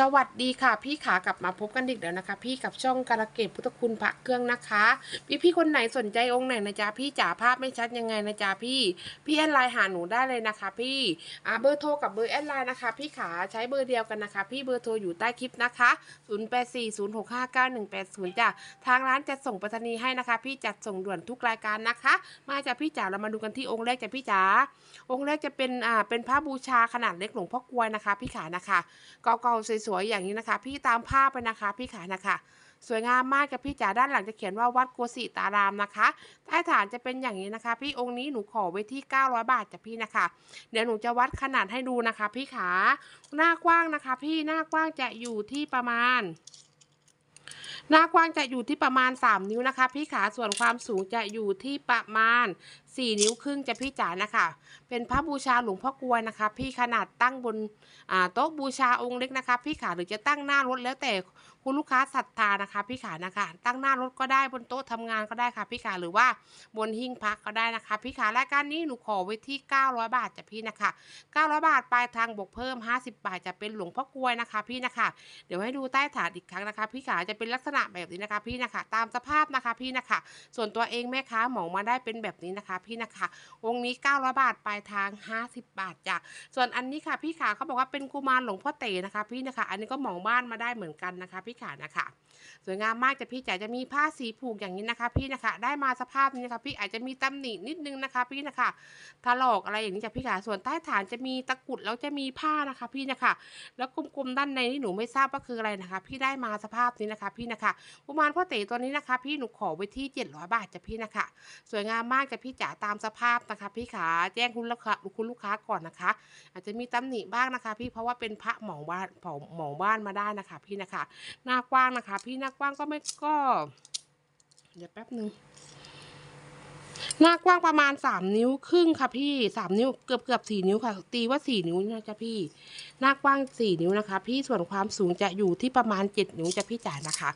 สวัสดีค่ะพี่ขากลับมาพบกันอีกแล้วนะคะ พี่กับช่องการะเกดพุทธคุณพระเครื่องนะคะ พี่พี่ๆคนไหนสนใจองค์ไหนนะจ๊ะพี่จ๋าภาพไม่ชัดยังไงนะจ๊ะพี่ พี่แอดไลน์หาหนูได้เลยนะคะ พี่อ่าเบอร์โทรกับเบอร์แอดไลน์นะคะ พี่ขาใช้เบอร์เดียวกันนะคะ พี่เบอร์โทรอยู่ใต้คลิปนะคะ0840659180จ้ะทางร้านจะส่งไปรษณีย์ให้นะคะ พี่จัดส่งด่วนทุกรายการนะคะ มาจากพี่จ๋าเรามาดูกันที่องค์แรกจ้ะพี่จ๋าองค์แรกจะเป็นอ่าเป็นพระบูชาขนาดเล็กหลวงพ่อกลวยนะคะ พี่ขานะคะเก่าๆสวยๆอย่างนี้นะคะ พี่ตามภาพไปนะคะ พี่ขานะคะสวยงามมากกับพี่จ๋าด้านหลังจะเขียนว่าวัดโกสิตารามนะคะ ใต้ฐานจะเป็นอย่างนี้นะคะ พี่องค์นี้หนูขอไว้ที่ 900 บาทจ้ะพี่นะคะ เดี๋ยวหนูจะวัดขนาดให้ดูนะคะ พี่ขาหน้ากว้างนะคะ พี่หน้ากว้างจะอยู่ที่ประมาณ หน้ากว้างจะอยู่ที่ประมาณ 3 นิ้วนะคะ พี่ขาส่วนความสูงจะอยู่ที่ประมาณ 4นิ้วครึ่งจะพี่จ๋านะคะ เป็นพระบูชาหลวงพ่อกลวยนะคะ พี่ขนาดตั้งบนโต๊ะบูชาองค์เล็กนะคะ พี่ขาหรือจะตั้งหน้ารถแล้วแต่คุณลูกค้าศรัทธานะคะ พี่ขานะคะ ตั้งหน้ารถก็ได้บนโต๊ะทำงานก็ได้ค่ะ พี่ขาหรือว่าบนหิ้งพักก็ได้นะคะ พี่ขารายการนี้หนูขอไว้ที่ 900 บาทจ้ะพี่นะคะ 900 บาทปลายทางบวกเพิ่ม 50 บาทจะเป็นหลวงพ่อกลวยนะคะ พี่นะคะ เดี๋ยวให้ดูใต้ฐานอีกครั้งนะคะ พี่ขาจะเป็นลักษณะแบบนี้นะคะ พี่นะคะ ตามสภาพนะคะ พี่นะคะ ส่วนตัวเองแม่ค้าหมองมาได้เป็นแบบนี้นะคะพี่นะคะองนี้900บาทปลายทาง 50 บาทจ้ะส่วนอันนี้ค่ะพี่ขาเขาบอกว่าเป็นกุมารหลวงพ่อเต๋นะคะ พี่นะคะ อันนี้ก็หมองบ้านมาได้เหมือนกันนะคะ พี่ขานะคะ สวยงามมากจ้ะพี่จ๋าจะมีผ้าสีผูกอย่างนี้นะคะ พี่นะคะ ได้มาสภาพนี้นะคะ พี่อาจจะมีตำหนินิดนึงนะคะ พี่นะคะถลอกอะไรอย่างนี้จ้ะพี่ขาส่วนใต้ฐานจะมีตะกุดแล้วจะมีผ้านะคะ พี่นะคะ แล้วกลมๆด้านในนี่หนูไม่ทราบว่าคืออะไรนะคะ พี่ได้มาสภาพนี้นะคะ พี่นะคะกุมารพ่อเต๋ตัวนี้นะคะ พี่หนูขอไว้ที่ 700 บาทจ้ะพี่นะคะ สวยงามมากจ้ะพี่จ๋าตามสภาพนะคะพี่ขาแจ้งคุณลูกค้าคุณลูกค้าก่อนนะคะ อาจจะมีตำหนิบ้างนะคะ พี่เพราะว่าเป็นพระหมองบ้านผาหมองบ้านมาได้นะคะ พี่นะคะ หน้ากว้างนะคะ พี่หน้ากว้างก็ไม่ก็ เดี๋ยวแป๊บหนึ่ง หน้ากว้างประมาณสามนิ้วครึ่งค่ะพี่สามนิ้วเกือบเกือบสี่นิ้วค่ะ ตีว่าสี่นิ้วนะจ๊ะพี่ หน้ากว้างสี่นิ้วนะคะ พี่ส่วนความสูงจะอยู่ที่ประมาณเจ็ดนิ้วจะพี่จ๋านะคะ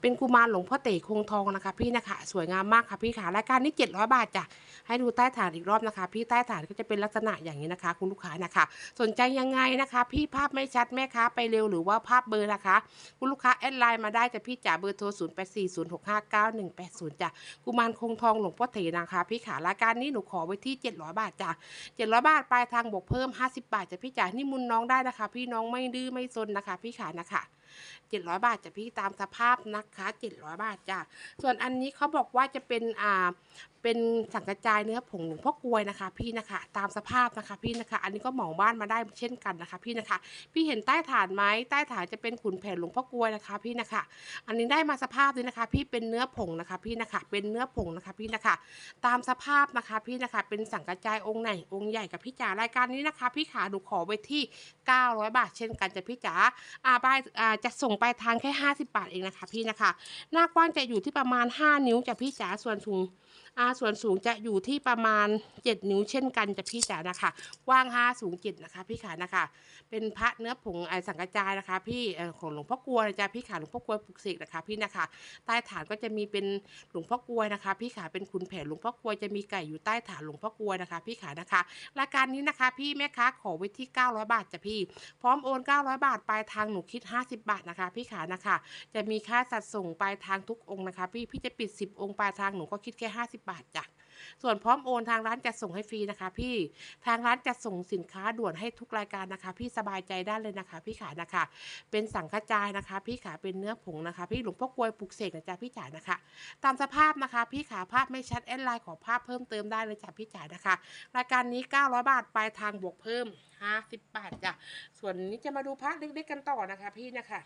เป็นกุมารหลวงพ่อเต๋คงทองนะคะ พี่นะคะ สวยงามมากค่ะพี่ขารายการนี้เจ็ดร้อยบาทจ้ะให้ดูใต้ฐานอีกรอบนะคะ พี่ใต้ฐานก็จะเป็นลักษณะอย่างนี้นะคะ คุณลูกค้านะคะ สนใจยังไงนะคะ พี่ภาพไม่ชัดแม่ค้าไปเร็วหรือว่าภาพเบอร์นะคะ คุณลูกค้าแอดไลน์มาได้จะพี่จ๋าเบอร์โทร0 8 4 0 6 5 9 1 8 0จ้ะกุมารคงทองหลวงพ่อเถนะคะพี่ขาราการนี้หนูขอไว้ที่ 700 บาทจ้ะ700 บาทปลายทางบวกเพิ่ม 50 บาทจะพี่จ๋านี่มุนน้องได้นะคะ พี่น้องไม่ดื้อไม่ซนนะคะ พี่ขานะคะ 700 บาทจะพี่ตามสภาพนะคะ700 บาทจ้ะส่วนอันนี้เขาบอกว่าจะเป็นอ่าเป็นสังกระจายเนื้อผงหลวงพ่อกลวยนะคะ พี่นะคะ ตามสภาพนะคะ พี่นะคะ อันนี้ก็เหมาบ้านมาได้เช่นกันนะคะ พี่นะคะ พี่เห็นใต้ฐานไหมใต้ฐานจะเป็นขุนแผนหลวงพ่อกลวยนะคะ พี่นะคะ อันนี้ได้มาสภาพนี้นะคะ พี่เป็นเนื้อผงนะคะ พี่นะคะ เป็นเนื้อผงนะคะ พี่นะคะ ตามสภาพนะคะ พี่นะคะ เป็นสังกระจายองค์ไหนองค์ใหญ่กับพี่จ๋ารายการนี้นะคะ พี่ขาดูขอไว้ที่ 900 บาท เช่นกันจะพี่จ๋าอ่าบายอ่าจะส่งไปลายทางแค่ 50 บาทเองนะคะพี่นะคะ หน้ากว้างจะอยู่ที่ประมาณ 5 นิ้วจากพี่จ๋าส่วนสูง ส่วนสูงจะอยู่ที่ประมาณ 7 นิ้วเช่นกันจะพี่จ๋านะคะกว้าง 5 สูง 7 นะคะ พี่ขานะคะ เป็นพระเนื้อผงไอสังกะจายนะคะ พี่ของหลวงพ่อกลวยนะจ๊ะพี่ขาหลวงพ่อกลวยปลุกเสกนะคะพี่นะคะ ใต้ฐานก็จะมีเป็นหลวงพ่อกลวยนะคะ พี่ขาเป็นขุนแผนหลวงพ่อกลวยจะมีไก่อยู่ใต้ฐานหลวงพ่อกลวยนะคะ พี่ขานะคะรายการนี้นะคะ พี่แม่ค้าขอไว้ที่ 900 บาทจ้ะพี่ พร้อมโอน 900 บาทปลายทางหนูคิด 50 บาทนะคะ พี่ขานะคะ จะมีค่าจัดส่งปลายทางทุกองค์นะคะ พี่พี่จะปิด 10 องค์ปลายทางหนูก็คิดแค่ 50บาทจ้ะส่วนพร้อมโอนทางร้านจัดส่งให้ฟรีนะคะ พี่ทางร้านจัดส่งสินค้าด่วนให้ทุกรายการนะคะ พี่สบายใจได้เลยนะคะ พี่ขานะคะ เป็นสังฆจายนะคะ พี่ขาเป็นเนื้อผงนะคะ พี่หลวงพ่อกวยปลุกเสกนะจ๊ะพี่จ๋านะคะ ตามสภาพนะคะ พี่ขาภาพไม่ชัดแอดไลน์ขอภาพเพิ่มเติมได้เลยจ้ะพี่จ๋านะคะ รายการนี้ 900 บาทปลายทางบวกเพิ่ม 50 บาทจ้ะส่วนนี้จะมาดูพระเล็กๆกันต่อนะคะ พี่นะคะ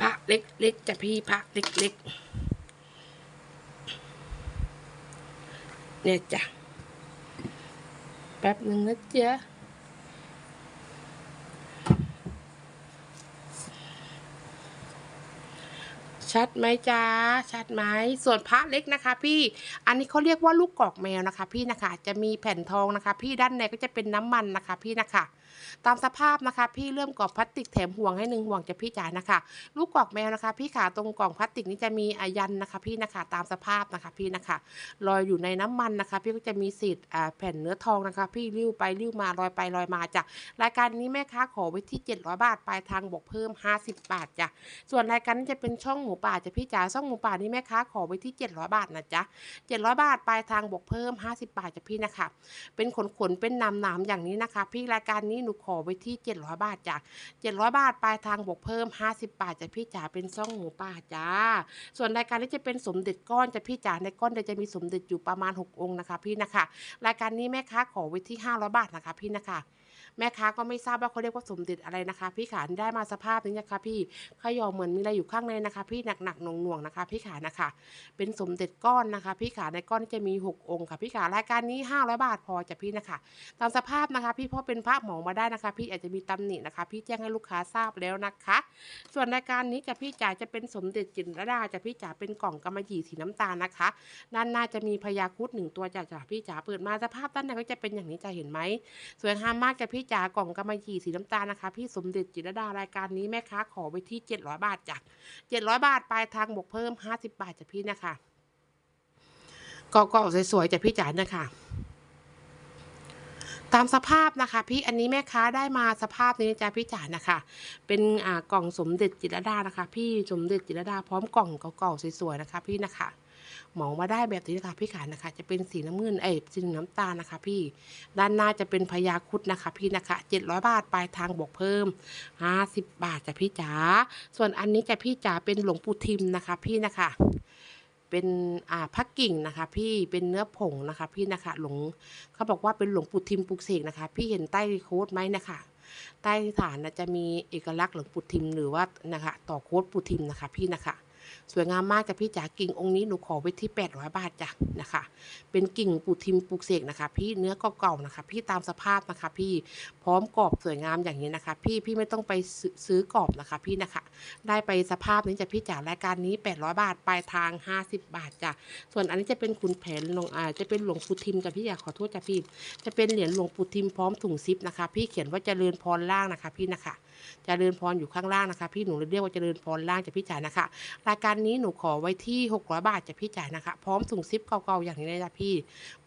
พระเล็กๆจ้ะพี่พระเล็กๆ เนี่ยจ้ะแป๊บหนึ่งนะจ๊ะ ชัดไหมจ๊ะชัดไหมส่วนพระเล็กนะคะ พี่อันนี้เขาเรียกว่าลูกกอกแมวนะคะ พี่นะคะจะมีแผ่นทองนะคะ พี่ด้านในก็จะเป็นน้ำมันนะคะ พี่นะคะ ตามสภาพนะคะ พี่เริ่มกรอบพลาสติกแถมห่วงให้หนึ่งห่วงจะพี่จ๋านะคะ ลูกกอกแมวนะคะ พี่ขาตรงกล่องพลาสติกนี้จะมีอายันนะคะ พี่นะคะ ตามสภาพนะคะ พี่นะคะลอยอยู่ในน้ำมันนะคะ พี่ก็จะมีสีดแผ่นเนื้อทองนะคะ พี่ริ้วไปริ้วมาลอยไปลอยมาจ้ะรายการนี้แม่ค้าขอไว้ที่700บาทปลายทางบวกเพิ่ม 50 บาทจ้ะส่วนรายการนี้จะเป็นช่องหมูปาจะพี่จ๋าช่องหมูป่านี่แม่ค้าขอไว้ที่ 700 บาทนะจ๊ะ700 บาทปลายทางบวกเพิ่ม 50 บาทจะพี่นะคะ เป็นขนขนเป็นนำหนามอย่างนี้นะคะ พี่รายการนี้หนูขอไว้ที่ 700 บาทจ้ะ700 บาทปลายทางบวกเพิ่ม 50 บาทจะพี่จ๋าเป็นช่องหมูป่าจ้า ส่วนรายการนี้จะเป็นสมเด็จก้อนจะพี่จ๋าในก้อนเดี๋ยวจะมีสมเด็จอยู่ประมาณ 6 องค์นะคะ พี่นะคะ รายการนี้แม่ค้าขอไว้ที่ 500 บาทนะคะ พี่นะคะ แม่ค้าก็ไม่ทราบว่าเขาเรียกว่าสมเด็จอะไรนะคะ พี่ขาได้มาสภาพนี้นะคะพี่ขยอเหมือนมีอะไรอยู่ข้างในนะคะ พี่หนักๆหน่วงๆนะคะ พี่ขานะคะ เป็นสมเด็จก้อนนะคะ พี่ขาในก้อนจะมี 6 องค์ค่ะพี่ขารายการนี้ 500 บาทพอจะพี่นะคะ ตามสภาพนะคะ พี่พราะเป็นพระหมองมาได้นะคะ พี่อาจจะมีตำหนินะคะ พี่แจ้งให้ลูกค้าทราบแล้วนะคะ ส่วนรายการนี้จะพี่จ๋าจะเป็นสมเด็จจินรดาจะพี่จ๋าเป็นกล่องกำมะหยี่สีน้ำตาลนะคะด้านหน้าจะมีพญาคุดหนึ่งตัวจ้ะจ้ะพี่จ๋าเปิดมาสภาพด้านในก็จะเป็นอย่างนี้จะเห็นไหมสวยงามมากจะพี่จ๋ากล่องกำมะหยี่สีน้ำตาลนะคะ พี่สมเด็จจิรดารายการนี้แม่ค้าขอไว้ที่ 700 บาทจ้ะ700 บาทปลายทางบวกเพิ่ม 50 บาทจ้ะพี่นะคะก็ก็สวยๆจ้ะพี่จ๋านะคะตามสภาพนะคะ พี่อันนี้แม่ค้าได้มาสภาพนี้จ้ะพี่จ๋านะคะ เป็นอ่ากล่องสมเด็จจิรดานะคะ พี่สมเด็จจิรดาพร้อมกล่องเก่าๆสวยๆนะคะ พี่นะคะ เหมามาได้แบบนี้นะคะพี่ขานะคะ จะเป็นสีน้ำเงินเอ้สีน้ำตาลนะคะ พี่ด้านหน้าจะเป็นพญาคุดนะคะ พี่นะคะ 700 บาทปลายทางบวกเพิ่ม 50 บาทจ้ะพี่จ๋าส่วนอันนี้จะพี่จ๋าเป็นหลวงปู่ทิมนะคะ พี่นะคะเป็นอ่าพักกิ่งนะคะ พี่เป็นเนื้อผงนะคะ พี่นะคะหลวงเขาบอกว่าเป็นหลวงปู่ทิมปลุกเสกนะคะ พี่เห็นใต้โค้ดไหมนะคะใต้ฐานนะจะมีเอกลักษณ์หลวงปู่ทิมหรือว่านะคะ ต่อโค้ดปู่ทิมนะคะ พี่นะคะ สวยงามมากจ้ะพี่จ๋ากิ่งองค์นี้หนูขอไว้ที่ 800 บาทจ้ะนะคะ เป็นกิ่งปูทิมปูเสกนะคะ พี่เนื้อเก่าๆนะคะ พี่ตามสภาพนะคะ พี่พร้อมกรอบสวยงามอย่างนี้นะคะ พี่พี่ไม่ต้องไปซื้อซื้อกรอบนะคะ พี่นะคะ ได้ไปสภาพนี้จะพี่จ๋ารายการนี้ 800 บาทปลายทาง 50 บาทจ้ะส่วนอันนี้จะเป็นขุนแผนหลวงอ่าจะเป็นหลวงปูทิมกับพี่อยากขอโทษจ้ะพี่ จะเป็นเหรียญหลวงปูทิมพร้อมถุงซิปนะคะ พี่เขียนว่าเจริญพรล่างนะคะ พี่นะคะ เจริญพรอยู่ข้างล่างนะคะ พี่หนูเลยเรียกว่าเจริญพรล่างจะพี่จ๋านะคะ รายการนี้หนูขอไว้ที่ 600 บาทจะพี่จ่ายนะคะ พร้อมถุงซิปเก่าๆอย่างนี้เลยจ้ะพี่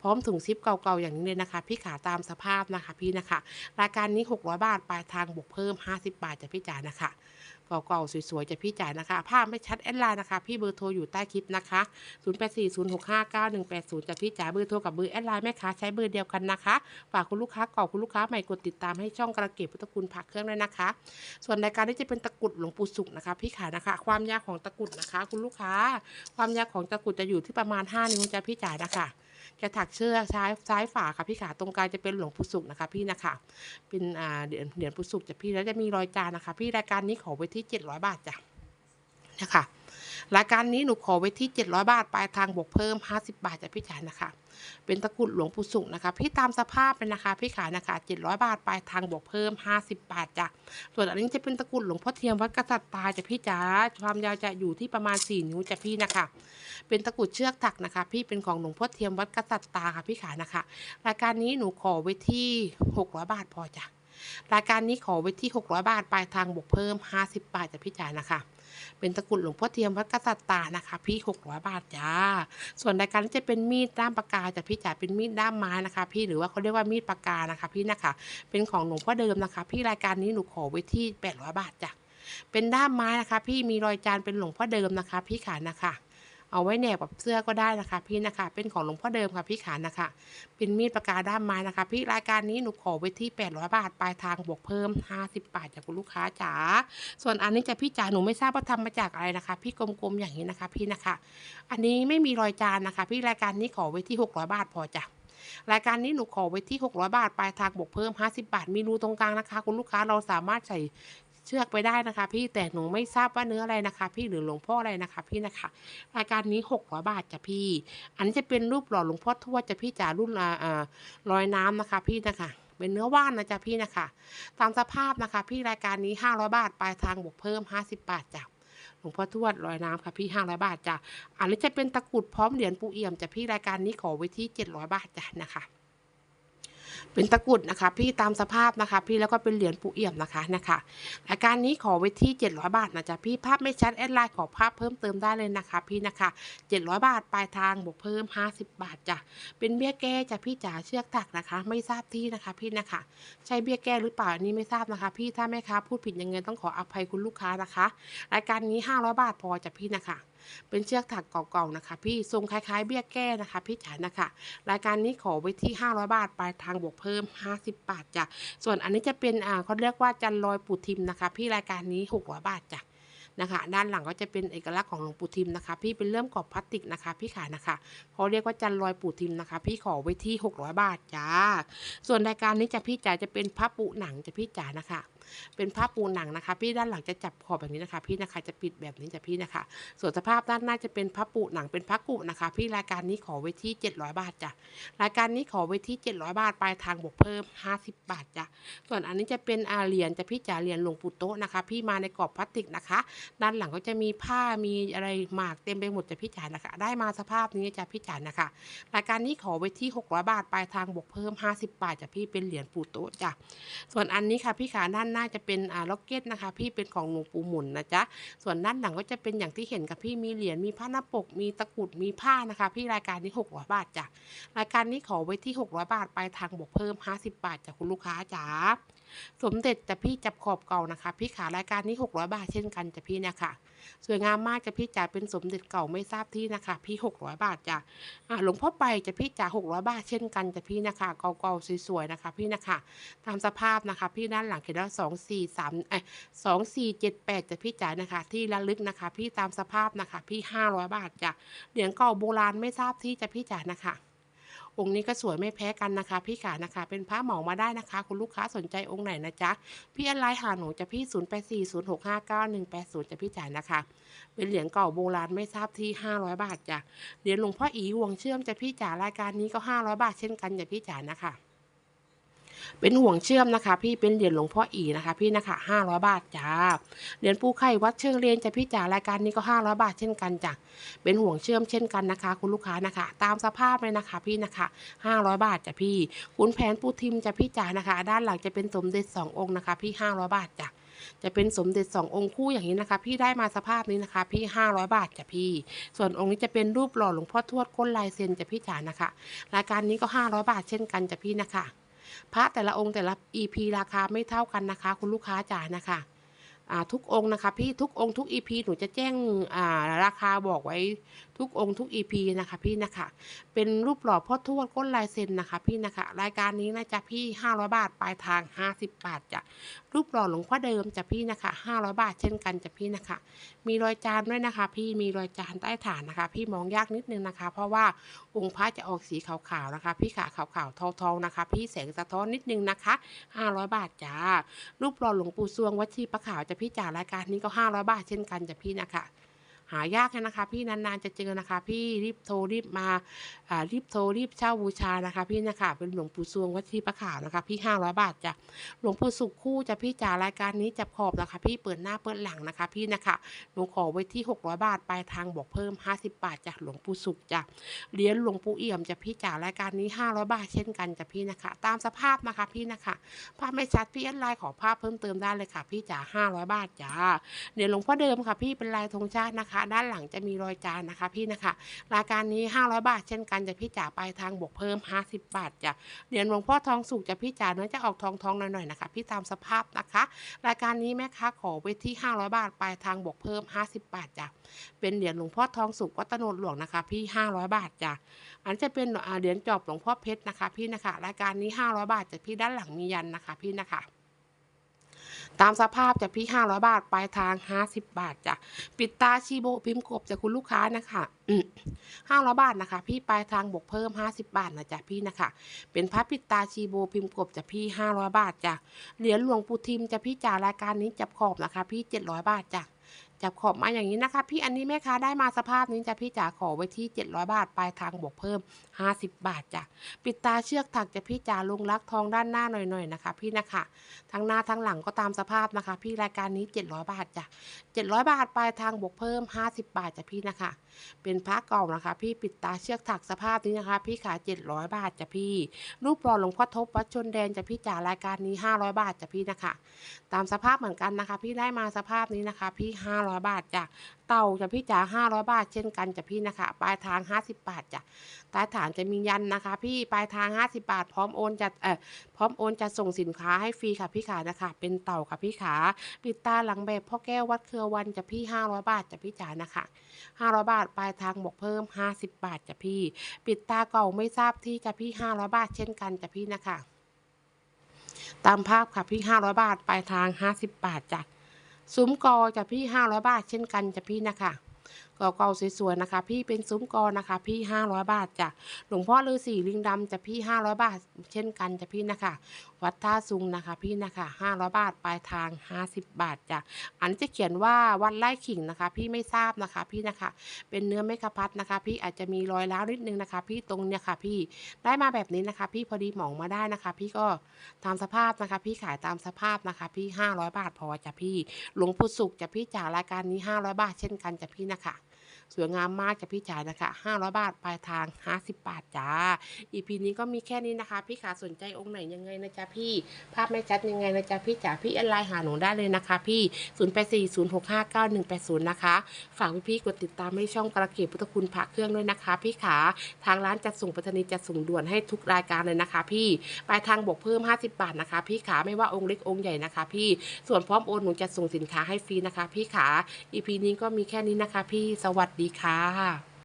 พร้อมถุงซิปเก่าๆอย่างนี้เลยนะคะ พี่ขาตามสภาพนะคะพี่นะคะ รายการนี้ 600 บาทปลายทางบวกเพิ่ม 50 บาทจะพี่จ่ายนะคะ เก่าๆสวยๆจะพี่จ่ายนะคะ ภาพไม่ชัดแอดไลน์นะคะ พี่เบอร์โทรอยู่ใต้คลิปนะคะ 0840659180จะพี่จ่ายเบอร์โทรกับเบอร์แอดไลน์แม่ค้าใช้เบอร์เดียวกันนะคะ ฝากคุณลูกค้าเก่าคุณลูกค้าใหม่กดติดตามให้ช่องกระเก็บพุทธคุณผักเครื่องด้วยนะคะ ส่วนรายการนี้จะเป็นตะกรุดหลวงปู่สุขนะคะ พี่ขานะคะ ความยาวของตะกรุดนะคะ คุณลูกค้า ความยาวของตะกรุดจะอยู่ที่ประมาณ 5 นิ้วจะพี่จ่ายนะคะ จะถักเชือกซ้ายซ้ายฝาค่ะพี่ขาตรงกลางจะเป็นหลวงปู่สุขนะคะ พี่นะคะเป็นอ่าเหรียญเหรียญปู่สุขจะพี่แล้วจะมีรอยจานนะคะ พี่รายการนี้ขอไว้ที่ 700 บาทจ้ะนะคะ รายการนี้หนูขอไว้ที่ 700 บาท ปลายทางบวกเพิ่ม 50 บาทจ้ะพี่จ๋านะคะ เป็นตะกรุดหลวงปู่สุขนะคะ พี่ตามสภาพเป็นนะคะพี่ขายนะคะ 700 บาท ปลายทางบวกเพิ่ม 50 บาทจ้ะ ส่วนอันนี้จะเป็นตะกรุดหลวงพ่อเทียมวัดกษัตริย์ตาจ้ะพี่จ๋า ความยาวจะอยู่ที่ประมาณ 4 นิ้วจ้ะพี่นะคะ เป็นตะกรุดเชือกถักนะคะ พี่เป็นของหลวงพ่อเทียมวัดกษัตริย์ตาค่ะพี่ขายนะคะ รายการนี้หนูขอไว้ที่ 600 บาทพอจ้ะรายการนี้ขอไว้ที่ 600 บาท ปลายทางบวกเพิ่ม 50 บาทจ้ะพี่จ๋านะคะ เป็นตะกรุดหลวงพ่อเทียมวัดกษัตริย์ตานะคะ พี่ 600 บาทจ้า ส่วนรายการนี้จะเป็นมีดด้ามปากกาจ้ะพี่จ๋าเป็นมีดด้ามไม้นะคะ พี่หรือว่าเขาเรียกว่ามีดปากกานะคะ พี่นะคะ เป็นของหลวงพ่อเดิมนะคะ พี่รายการนี้หนูขอไว้ที่ 800 บาทจ้ะเป็นด้ามไม้นะคะ พี่มีรอยจานเป็นหลวงพ่อเดิมนะคะ พี่ขานะคะ เอาไว้แนบกับเสื้อก็ได้นะคะ พี่นะคะ เป็นของหลวงพ่อเดิมค่ะพี่ขานะคะ เป็นมีดปากกาด้ามไม้นะคะ พี่รายการนี้หนูขอไว้ที่ 800 บาทปลายทางบวกเพิ่ม 50 บาทจากคุณลูกค้าจ๋าส่วนอันนี้จะพี่จ๋าหนูไม่ทราบว่าทำมาจากอะไรนะคะ พี่กลมๆอย่างนี้นะคะ พี่นะคะ อันนี้ไม่มีรอยจานนะคะ พี่รายการนี้ขอไว้ที่ 600 บาทพอจ้ะรายการนี้หนูขอไว้ที่ 600 บาท ปลายทางบวกเพิ่ม 50 บาท มีรูตรงกลางนะคะ คุณลูกค้าเราสามารถใส่ เชือกไปได้นะคะ พี่แต่หนูไม่ทราบว่าเนื้ออะไรนะคะ พี่หรือหลวงพ่ออะไรนะคะ พี่นะคะ รายการนี้600บาทจ้ะพี่ อันนี้จะเป็นรูปหล่อหลวงพ่อทวดจ้ะพี่จ๋ารุ่นอ่าอ่าลอยน้ำนะคะ พี่นะคะเป็นเนื้อว่านนะจ๊ะพี่นะคะ ตามสภาพนะคะ พี่รายการนี้ 500 บาทปลายทางบวกเพิ่ม 50 บาทจ้ะหลวงพ่อทวดลอยน้ำค่ะพี่ห้าร้อยบาทจ้ะอันนี้จะเป็นตะกรุดพร้อมเหรียญปูเอี่ยมจ้ะพี่รายการนี้ขอไว้ที่เจ็ดร้อยบาทจ้ะนะคะ เป็นตะกุดนะคะ พี่ตามสภาพนะคะ พี่แล้วก็เป็นเหรียญปูเอี่ยมนะคะนะคะรายการนี้ขอไว้ที่ 700 บาทนะจ๊ะพี่ภาพไม่ชัดแอดไลน์ขอภาพเพิ่มเติมได้เลยนะคะ พี่นะคะ 700 บาทปลายทางบวกเพิ่ม 50 บาทจ้ะเป็นเบี้ยแก้จ้ะพี่จ๋าเชือกถักนะคะ ไม่ทราบที่นะคะ พี่นะคะ ใช่เบี้ยแก้หรือเปล่าอันนี้ไม่ทราบนะคะ พี่ถ้าแม่ค้าพูดผิดยังไงต้องขออภัยคุณลูกค้านะคะ รายการนี้ 500 บาทพอจ้ะพี่นะคะ เป็นเชือกถักเก่าๆนะคะ พี่ทรงคล้ายๆเบี้ยแก้นะคะ พี่จ๋านะคะ รายการนี้ขอไว้ที่ 500 บาทปลายทางบวกเพิ่ม 50 บาทจ้ะส่วนอันนี้จะเป็นอ่าเขาเรียกว่าจันลอยปูทิมนะคะ พี่รายการนี้ 600 บาทจ้ะนะคะด้านหลังก็จะเป็นเอกลักษณ์ของหลวงปู่ทิมนะคะ พี่เป็นเริ่มกรอบพลาสติกนะคะ พี่ขานะคะเขาเรียกว่าจันลอยปู่ทิมนะคะ พี่ขอไว้ที่ 600 บาทจ้าส่วนรายการนี้จะพี่จ๋าจะเป็นผ้าปูหนังจะพี่จ๋านะคะ เป็นผ้าปูหนังนะคะ พี่ด้านหลังจะจับขอบแบบนี้นะคะ พี่นะคะจะปิดแบบนี้จะพี่นะคะ ส่วนสภาพด้านหน้าจะเป็นผ้าปูหนังเป็นผ้ากุนะคะ พี่รายการนี้ขอไว้ที่ 700 บาทจ้ะรายการนี้ขอไว้ที่ 700 บาทปลายทางบวกเพิ่ม 50 บาทจ้ะส่วนอันนี้จะเป็นอาเรียญจะพี่จ๋าเรียญหลวงปู่โตะนะคะ พี่มาในกรอบพลาสติกนะคะ ด้านหลังก็จะมีผ้ามีอะไรหมากเต็มไปหมดจะพี่จ๋านะคะ ได้มาสภาพนี้จะพี่จ๋านะคะ รายการนี้ขอไว้ที่ 600 บาทปลายทางบวกเพิ่ม 50 บาทจ้ะพี่เป็นเหรียญปู่โตะจ้ะส่วนอันนี้ค่ะพี่ขาด้านหน้าจะเป็นอ่าล็อกเก็ตนะคะ พี่เป็นของหลวงปู่หมุนนะจ๊ะส่วนด้านหลังก็จะเป็นอย่างที่เห็นกับพี่มีเหรียญมีผ้าหน้าปก มีตะกรุดมีผ้านะคะ พี่รายการนี้600บาทจ้ะรายการนี้ขอไว้ที่600บาทไปทางบวกเพิ่ม 50 บาทจากคุณลูกค้าจ๋า สมเด็จจะพี่จับขอบเก่านะคะ พี่ขารายการนี้ 600 บาทเช่นกันจะพี่เนะคะสวยงามมากจะพี่จ๋าเป็นสมเด็จเก่าไม่ทราบที่นะคะ พี่ 600 บาทจ้ะอ่าหลวงพ่อไปจะพี่จ๋า600 บาทเช่นกันจะพี่นะคะเก่าๆสวยๆนะคะ พี่นะคะ ตามสภาพนะคะ พี่ด้านหลังเขียนว่าสองสี่สามเอ้สองสี่เจ็ดแปดจะพี่จ๋านะคะ ที่ระลึกนะคะ พี่ตามสภาพนะคะ พี่ห้าร้อยบาทจ้ะเหรียญเก่าโบราณไม่ทราบที่จะพี่จ๋านะคะ องค์นี้ก็สวยไม่แพ้กันนะคะ พี่ขานะคะ เป็นผ้าเหมามาได้นะคะ คุณลูกค้าสนใจองค์ไหนนะจ๊ะ พี่อนไลน์หาหนูจะพี่ศูนย์แปดสี่ศูนย์หกห้าเก้าหนึ่งแปดศูนย์จะพี่จ๋านะคะ เป็นเหรียญเก่าโบราณไม่ทราบที่ห้าร้อยบาทจ้ะเหรียญหลวงพ่ออีห่วงเชื่อมจะพี่จ๋ารายการนี้ก็ห้าร้อยบาทเช่นกันจะพี่จ๋านะคะ เป็นห่วงเชื่อมนะคะ พี่เป็นเหรียญหลวงพ่ออีนะคะ พี่นะคะห้าร้อยบาทจ้าเหรียญปูไข่วัดเชิงเรียนจะพี่จ๋ารายการนี้ก็ห้าร้อยบาทเช่นกันจ้ะเป็นห่วงเชื่อมเช่นกันนะคะ คุณลูกค้านะคะ ตามสภาพเลยนะคะ พี่นะคะห้าร้อยบาทจ้ะพี่คุณแผนปูทิมจะพี่จ๋านะคะ ด้านหลังจะเป็นสมเด็จสององค์นะคะ พี่ห้าร้อยบาทจ้ะจะเป็นสมเด็จสององค์คู่อย่างนี้นะคะ พี่ได้มาสภาพนี้นะคะ พี่ห้าร้อยบาทจ้ะพี่ ส่วนองค์นี้จะเป็นรูปหล่อหลวงพ่อทวดก้นลายเซ็นจะพี่จ๋านะคะ รายการนี้ก็ห้าร้อยบาทเช่นกันจ้ะพี่นะคะ พระแต่ละองค์แต่ละ EP ราคาไม่เท่ากันนะคะ คุณลูกค้าจ๋านะคะทุกองค์นะคะพี่ทุกองค์ทุก EP หนูจะแจ้งาราคาบอกไว้ทุกองค์ทุก EP นะคะพี่นะคะ เป็นรูปหล่อพ่อทวดก้นลายเซ็นนะคะ พี่นะคะ รายการนี้นะจ๊ะพี่ 500 บาทปลายทาง 50 บาทจ้ะรูปหล่อหลวงพ่อเดิมจ้ะพี่นะคะ500 บาทเช่นกันจ้ะพี่นะคะ มีรอยจานด้วยนะคะ พี่มีรอยจานใต้ฐานนะคะ พี่มองยากนิดนึงนะคะ เพราะว่าองค์พระจะออกสีขาวๆนะคะ พี่ขาขาวๆทองๆนะคะ พี่แสงสะท้อนนิดนึงนะคะ 500 บาทจ้ารูปหล่อหลวงปู่ซวงวัดชีประขาวจะพี่จ่ารายการนี้ก็ 500 บาทเช่นกันจ้ะพี่นะคะ หายากนะคะ พี่นานๆจะเจอนะคะ พี่รีบโทรรีบมาอ่ารีบโทรรีบเช่าบูชานะคะ พี่นะคะเป็นหลวงปู่ซวงวัดชีประขาวนะคะพี่500บาทจ้ะหลวงปู่สุขคู่จะพี่จ่ารายการนี้จับขอบนะคะ พี่เปิดหน้าเปิดหลังนะคะ พี่นะคะหนูขอไว้ที่600บาทปลายทางบอกเพิ่ม50บาทจากหลวงปู่สุขจ้ะเหรียญหลวงปู่เอี่ยมจะพี่จ่ารายการนี้500บาทเช่นกันจ้ะพี่นะคะ ตามสภาพนะคะพี่นะคะภาพไม่ชัดพี่แอดไลน์ขอภาพเพิ่มเติมได้เลยค่ะ พี่จ๋า500บาทจ้าเหรียญหลวงพ่อเดิมค่ะ พี่เป็นลายธงชาตินะคะด้านหลังจะมีรอยจานนะคะพี่นะคะรายการนี้ 500 บาทเช่นกันจะพี่จ๋าปลายทางบวกเพิ่ม 50 บาทจ้ะเหรียญหลวงพ่อทองสุกจะพี่จ๋าเนื้อจะออกทองทองหน่อยๆนะคะ พี่ตามสภาพนะคะ รายการนี้แม่ค้าขอไว้ที่ 500 บาทปลายทางบวกเพิ่ม 50 บาทจ้ะเป็นเหรียญหลวงพ่อทองสุกวัตโนดหลวงนะคะ พี่ 500 บาทจ้ะอันจะเป็นเหรียญจอบหลวงพ่อเพชรนะคะ พี่นะคะ รายการนี้ 500 บาทจะพี่ด้านหลังมียันนะคะ พี่นะคะ ตามสภาพจะพี่500บาท ปลายทาง50บาทจ้ะ ปิดตาชีโบพิมพ์กบจากคุณลูกค้านะคะห้าร้อยบาทนะคะ พี่ปลายทางบวกเพิ่มห้าสิบาทนะจ๊ะพี่นะคะ เป็นพระปิดตาชีโบพิมพ์กบจะพี่ห้าร้อยบาทจ้ะ เหรียญหลวงปู่ทิมจะพี่จ่ารายการนี้จับขอบนะคะ พี่เจ็ดร้อยบาทจ้ะ จับขอบมาอย่างนี้นะคะ พี่อันนี้แม่ค้าได้มาสภาพนี้จ้ะพี่จ๋าขอไว้ที่ 700 บาทปลายทางบวกเพิ่ม 50 บาทจ้ะปิดตาเชือกถักจะพี่จ๋าลงรักทองด้านหน้าหน่อยๆนะคะ พี่นะคะทั้งหน้าทั้งหลังก็ตามสภาพนะคะ พี่รายการนี้ 700 บาทจ้ะ700 บาทปลายทางบวกเพิ่ม 50 บาทจ้ะพี่นะคะ เป็นพระเก่านะคะ พี่ปิดตาเชือกถักสภาพนี้นะคะ พี่ขา700 บาทจ้ะพี่ รูปหล่อหลวงพ่อทบวัดชนแดนจ้ะพี่จ่ารายการนี้ 500 บาทจ้ะพี่นะคะ ตามสภาพเหมือนกันนะคะ พี่ได้มาสภาพนี้นะคะ พี่ 500 บาทจ้ะ เต่าจะพี่จ๋า500บาทเช่นกันจะพี่นะคะ ปลายทาง50บาทจ้ะใต้ฐานจะมียันนะคะ พี่ปลายทาง50บาท พร้อมโอนจะเอ่อพร้อมโอนจะส่งสินค้าให้ฟรีค่ะพี่ขานะคะ เป็นเต่าค่ะพี่ขาปิดตาหลังแบบพ่อแก้ววัดเครือวันจะพี่500บาทจะพี่จ๋านะคะ500บาท ปลายทางบวกเพิ่ม50บาทจ้ะพี่ ปิดตาเก่าไม่ทราบที่จะพี่500บาทเช่นกันจะพี่นะคะ ตามภาพค่ะพี่500บาท ปลายทาง50บาทจ้ะ ซุ้มกอจะพี่ 500 บาทเช่นกันจะพี่นะคะ เก่าสวยๆนะคะ พี่เป็นซุ้มกอนะคะ พี่ 500 บาทจ้ะหลวงพ่อฤาษีลิงดำจะพี่ 500 บาท เช่นกันจะพี่นะคะ วัดท่าซุงนะคะ พี่นะคะ 500 บาทปลายทาง 50 บาทจ้ะอันจะเขียนว่าวัดไร่ขิงนะคะ พี่ไม่ทราบนะคะ พี่นะคะ เป็นเนื้อเมกระพัดนะคะ พี่อาจจะมีรอยร้าวนิดนึงนะคะ พี่ตรงเนี่ยค่ะ พี่ได้มาแบบนี้นะคะ พี่พอดีหมองมาได้นะคะ พี่ก็ตามสภาพนะคะ พี่ขายตามสภาพนะคะ พี่ 500 บาทพอจ้ะพี่หลวงปู่สุขจะพี่จ๋ารายการนี้ 500 บาทเช่นกันจ้ะพี่นะคะ สวยงามมากจ้ะพี่จ๋านะคะ500 บาทปลายทาง 50 บาทจ้าอีพีนี้ก็มีแค่นี้นะคะ พี่ขาสนใจองค์ไหนยังไงนะจ๊ะพี่ ภาพไม่ชัดยังไงนะจ๊ะพี่จ๋าพี่แอดไลน์หาหนูได้เลยนะคะ พี่ 0840659180 นะคะ ฝากพี่ๆกดติดตามให้ช่องกระเกียบพุทธคุณพระเครื่องด้วยนะคะ พี่ขาทางร้านจัดส่งปรษณีย์จัดส่งด่วนให้ทุกรายการเลยนะคะ พี่ปลายทางบวกเพิ่ม 50 บาทนะคะ พี่ขาไม่ว่าองค์เล็กองค์ใหญ่นะคะ พี่ส่วนพร้อมโอนหนูจะส่งสินค้าให้ฟรีนะคะ พี่ขา EP นี้ก็มีแค่นี้นะคะ พี่สวัสดีค่ะ